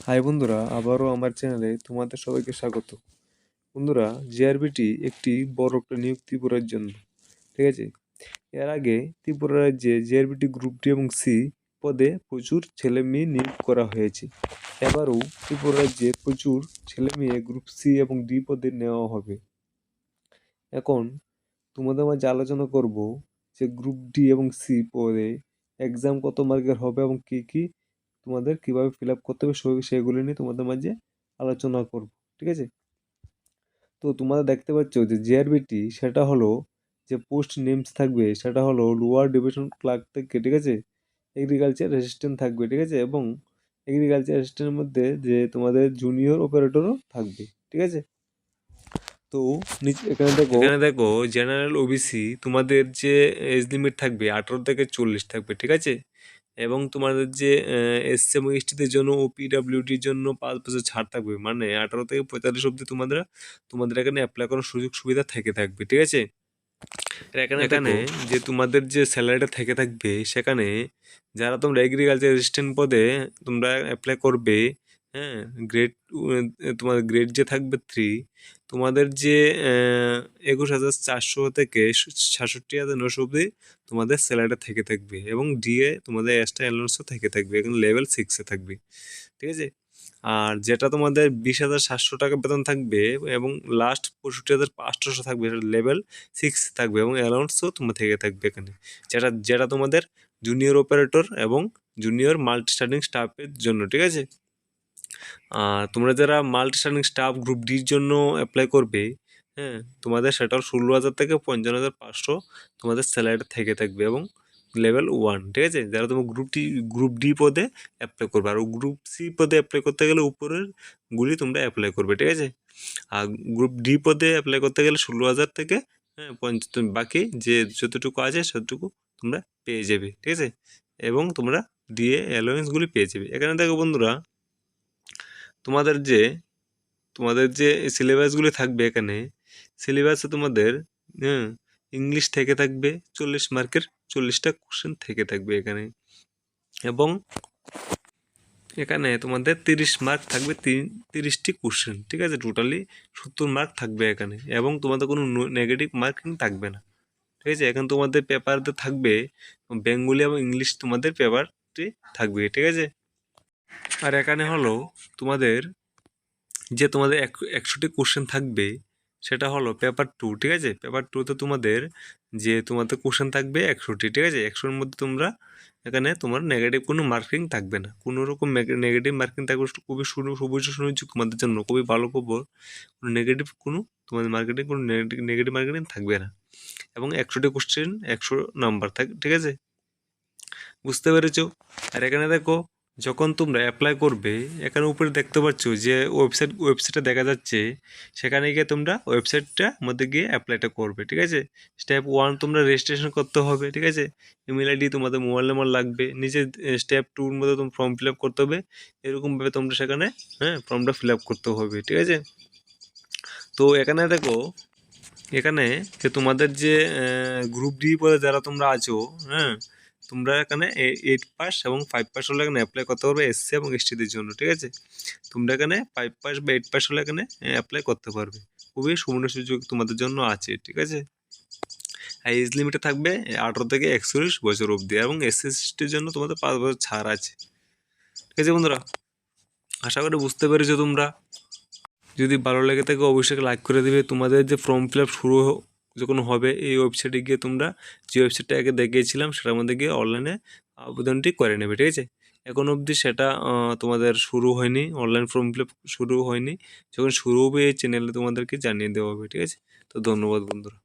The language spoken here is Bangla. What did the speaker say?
হাই বন্ধুরা, আবারও আমার চ্যানেলে তোমাদের সবাইকে স্বাগত। বন্ধুরা জিআরবিটি একটি বড় একটা নিয়োগ ত্রিপুরার জন্য, ঠিক আছে? এর আগে ত্রিপুরা রাজ্যে জিআরবিটি গ্রুপ ডি এবং সি পদে প্রচুর ছেলে মেয়ে নিয়োগ করা হয়েছে। এবারও ত্রিপুরা রাজ্যে প্রচুর ছেলে মেয়ে গ্রুপ সি এবং ডি পদে নেওয়া হবে। এখন তোমাদের মাঝে আলোচনা করব যে গ্রুপ ডি এবং সি পদে এক্সাম কত মার্কের হবে এবং কী কী তোমাদের কীভাবে ফিল আপ করতে হবে সেগুলি নিয়ে তোমাদের মাঝে আলোচনা করব, ঠিক আছে? তো তোমরা দেখতে পাচ্ছ যে জিআরবিটি সেটা হলো যে পোস্ট নেমস থাকবে, সেটা হলো লোয়ার ডিভিশন ক্লার্ক থেকে, ঠিক আছে? এগ্রিকালচার অ্যাসিস্ট্যান্ট থাকবে, ঠিক আছে? এবং এগ্রিকালচার অ্যাসিস্ট্যান্টের মধ্যে যে তোমাদের জুনিয়র অপারেটরও থাকবে, ঠিক আছে? তো নিচ- এখানে দেখো এখানে দেখো জেনারেল ওবিসি তোমাদের যে এজ লিমিট থাকবে, আঠারো থেকে চল্লিশ থাকবে, ঠিক আছে? এবং তোমাদের যে এসসি এবং এসটিদের জন্য ও পিডাব্লিউডির জন্য পাঁচ বছর ছাড় থাকবে। মানে আঠারো থেকে পঁয়তাল্লিশ অবধি তোমাদের তোমাদের এখানে অ্যাপ্লাই করার সুযোগ সুবিধা থেকে থাকবে ঠিক আছে? এখানে এখানে যে তোমাদের যে স্যালারিটা থেকে থাকবে সেখানে যারা তোমরা এগ্রিকালচার অ্যাসিস্ট্যান্ট পদে তোমরা অ্যাপ্লাই করবে হ্যাঁ গ্রেড তোমার গ্রেড যে থাকবে থ্রি তোমাদের যে একুশ হাজার চারশো থেকে সাতষট্টি হাজার নশো অব্দি তোমাদের স্যালারিটা থেকে থাকবে এবং ডিএ তোমাদের এক্সট্রা অ্যালাউন্সও থেকে থাকবে, এখানে লেভেল সিক্সে থাকবে, ঠিক আছে? আর যেটা তোমাদের বিশ হাজার সাতশো টাকা বেতন থাকবে এবং লাস্ট পঁয়ষট্টি হাজার পাঁচশোশো থাকবে লেভেল সিক্স থাকবে এবং অ্যালাউন্সও তোমার থেকে থাকবে এখানে, যেটা যেটা তোমাদের জুনিয়র অপারেটর এবং জুনিয়র মাল্টি স্টার্টিং স্টাফের জন্য, ঠিক আছে? আর তোমরা যারা মাল্টি স্টার্টিং স্টাফ গ্রুপ ডির জন্য অ্যাপ্লাই করবে হ্যাঁ তোমাদের সেটাও ষোলো হাজার থেকে পঞ্চান্ন হাজার পাঁচশো তোমাদের স্যালারিটা থেকে থাকবে এবং লেভেল ওয়ান ঠিক আছে? যারা তোমার গ্রুপ ডি গ্রুপ ডি পদে অ্যাপ্লাই করবে আর গ্রুপ সি পদে অ্যাপ্লাই করতে গেলে উপরের গুলি তোমরা অ্যাপ্লাই করবে, ঠিক আছে? আর গ্রুপ ডি পদে অ্যাপ্লাই করতে গেলে ষোলো হাজার থেকে হ্যাঁ পঞ্চ বাকি যে যতটুকু আছে ততটুকু তোমরা পেয়ে যাবে, ঠিক আছে? এবং তোমরা ডিএ অ্যালোয়েন্সগুলি পেয়ে যাবে। এখানে দেখো বন্ধুরা তোমাদের যে তোমাদের যে সিলেবাসগুলি থাকবে এখানে সিলেবাসে তোমাদের হ্যাঁ ইংলিশ থেকে থাকবে চল্লিশ মার্কের চল্লিশটা কোশ্চেন থেকে থাকবে এখানে। এবং এখানে তোমাদের তিরিশ মার্ক থাকবে তিন, তিরিশটি কোশ্চেন ঠিক আছে? টোটালি সত্তর মার্ক থাকবে এখানে এবং তোমাদের কোনো নেগেটিভ মার্কিং থাকবে না। ঠিক আছে? এখন তোমাদের পেপারতে থাকবে বেঙ্গলি এবং ইংলিশ তোমাদের পেপারটি থাকবে, ঠিক আছে? আর এখানে হলো তোমাদের যে তোমাদের এক, একশোটি কোশ্চেন থাকবে, সেটা হলো পেপার টু ঠিক আছে? পেপার টুতে তোমাদের যে তোমাদের কোশ্চেন থাকবে একশোটি, ঠিক আছে? একশোর মধ্যে তোমরা এখানে তোমার নেগেটিভ কোনো মার্কিং থাকবে না। কোনো রকম নেগেটিভ মার্কিং থাকবে, খুবই শুরু সবুজ শুনেছি তোমাদের জন্য, খুবই ভালো খবর। কোনো নেগেটিভ কোনো, তোমাদের মার্কেটিং কোনো নেগেটিভ মার্কেটিং থাকবে না। এবং একশোটি কোশ্চেন একশো নাম্বার থাক, ঠিক আছে? বুঝতে পেরেছ? আর এখানে দেখো যখন তোমরা অ্যাপ্লাই করবে, এখানে উপরে দেখতে পাচ্ছ যে ওয়েবসাইট ওয়েবসাইটে দেখা যাচ্ছে সেখানে গিয়ে তোমরা ওয়েবসাইটটা মধ্যে গিয়ে অ্যাপ্লাইটা করবে, ঠিক আছে? স্টেপ ওয়ান তোমরা রেজিস্ট্রেশন করতে হবে, ঠিক আছে? ইমেল আইডি তোমাদের মোবাইল নাম্বার লাগবে, নিজের স্টেপ টুর মধ্যে তোমার ফর্ম ফিল আপ করতে হবে এরকমভাবে তোমরা সেখানে হ্যাঁ ফর্মটা ফিল আপ করতে হবে, ঠিক আছে? তো এখানে দেখো, এখানে যে তোমাদের যে গ্রুপ ডি পদে যারা তোমরা আছো হ্যাঁ তোমরা এখানে এইট পাস এবং ফাইভ পাস হলে এখানে অ্যাপ্লাই করতে পারবে এসসি এবং এসটিদের জন্য, ঠিক আছে? তোমরা এখানে ফাইভ পাস বা এইট পাস হলে এখানে অ্যাপ্লাই করতে পারবে। খুবই সুবর্ণ সুযোগ তোমাদের জন্য আছে, ঠিক আছে? আর এজ লিমিটে থাকবে আঠারো থেকে একচল্লিশ বছর অবধি এবং এসসি এসটির জন্য তোমাদের পাঁচ বছর ছাড় আছে। ঠিক আছে বন্ধুরা? আশা করি বুঝতে পেরেছ তোমরা। যদি ভালো লেগে থাকে অবশ্যই লাইক করে দেবে। তোমাদের যে ফর্ম ফিল আপ শুরু যখন হবে এই ওয়েবসাইটে গিয়ে তোমরা যে ওয়েবসাইটটা আগে দেখিয়েছিলাম সেটার মধ্যে গিয়ে অনলাইনে আবেদনটি করে নেবে, ঠিক আছে? এখন অবধি সেটা তোমাদের শুরু হয়নি অনলাইন ফর্ম ফিল শুরু হয়নি। যখন শুরু হবে এই চ্যানেলে তোমাদেরকে জানিয়ে দেওয়া হবে, ঠিক আছে? তো ধন্যবাদ বন্ধুরা।